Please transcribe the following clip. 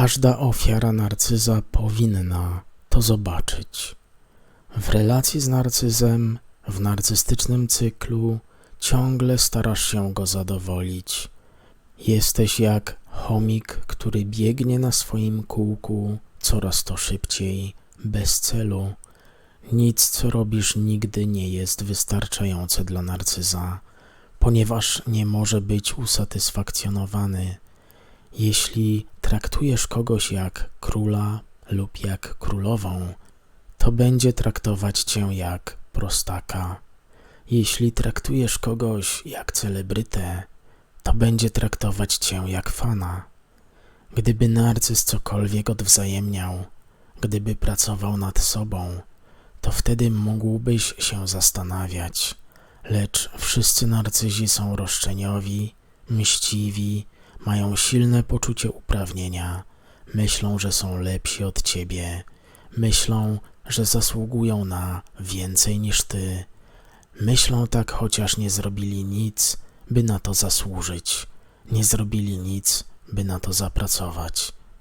Każda ofiara narcyza powinna to zobaczyć. W relacji z narcyzem, w narcystycznym cyklu, ciągle starasz się go zadowolić. Jesteś jak chomik, który biegnie na swoim kółku coraz to szybciej, bez celu. Nic, co robisz, nigdy nie jest wystarczające dla narcyza, ponieważ nie może być usatysfakcjonowany. Jeśli traktujesz kogoś jak króla lub jak królową, to będzie traktować cię jak prostaka. Jeśli traktujesz kogoś jak celebrytę, to będzie traktować cię jak fana. Gdyby narcyz cokolwiek odwzajemniał, gdyby pracował nad sobą, to wtedy mógłbyś się zastanawiać. Lecz wszyscy narcyzi są roszczeniowi, mściwi, mają silne poczucie uprawnienia, myślą, że są lepsi od ciebie, myślą, że zasługują na więcej niż ty. Myślą tak, chociaż nie zrobili nic, by na to zasłużyć, nie zrobili nic, by na to zapracować.